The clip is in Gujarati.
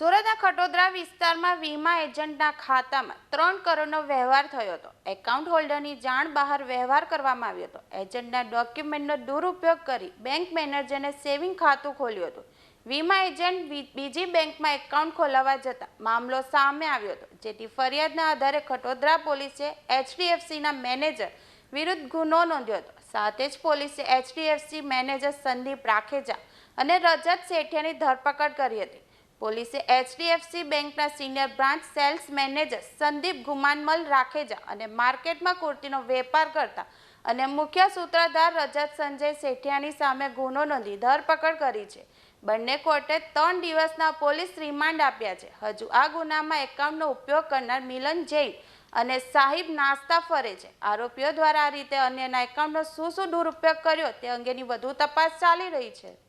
સુરતના ખટોદરા વિસ્તારમાં વીમા એજન્ટના ખાતામાં ત્રણ કરોડનો વ્યવહાર થયો હતો. એકાઉન્ટ હોલ્ડરની જાણ બહાર વ્યવહાર કરવામાં આવ્યો હતો. એજન્ટના ડોક્યુમેન્ટનો દુરુપયોગ કરી બેંક મેનેજરને સેવિંગ ખાતું ખોલ્યું હતું. વીમા એજન્ટ બીજી બેંકમાં એકાઉન્ટ ખોલાવવા જતાં મામલો સામે આવ્યો હતો, જેથી ફરિયાદના આધારે ખટોદરા પોલીસે એચડીએફસીના મેનેજર વિરુદ્ધ ગુનો નોંધ્યો હતો. સાથે જ પોલીસે એચડીએફસી મેનેજર સંદીપ રાખેજા અને રજત શેઠિયાની ધરપકડ કરી હતી. પોલીસે એચડીએફસી બેંકના senior branch sales manager Sandeep Gumanmal Rakheja અને માર્કેટમાં કુર્તીનો વેપાર કરતા અને મુખ્ય સૂત્રધાર રજત સંજય શેઠિયાની સામે ગુનો નોંધી ધરપકડ કરી છે. બંને કોર્ટે ત્રણ દિવસના પોલીસ રિમાન્ડ આપ્યા છે. હજુ આ ગુનામાં એકાઉન્ટનો ઉપયોગ કરનાર મિલન જૈન અને સાહિબ નાસ્તા ફરે છે. આરોપીઓ દ્વારા આ રીતે અન્યના એકાઉન્ટનો શું શું દુરુપયોગ કર્યો તે અંગેની વધુ તપાસ ચાલી રહી છે.